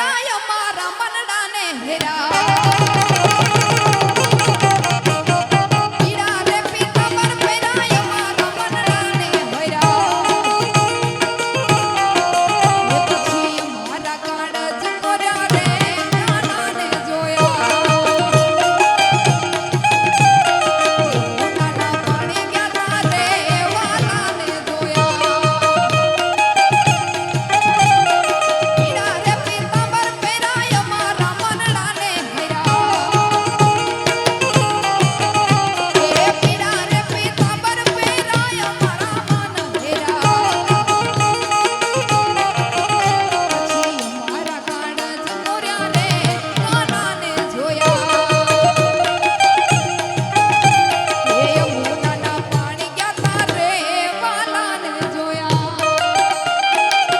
નાય મારા મનડાને હેરા.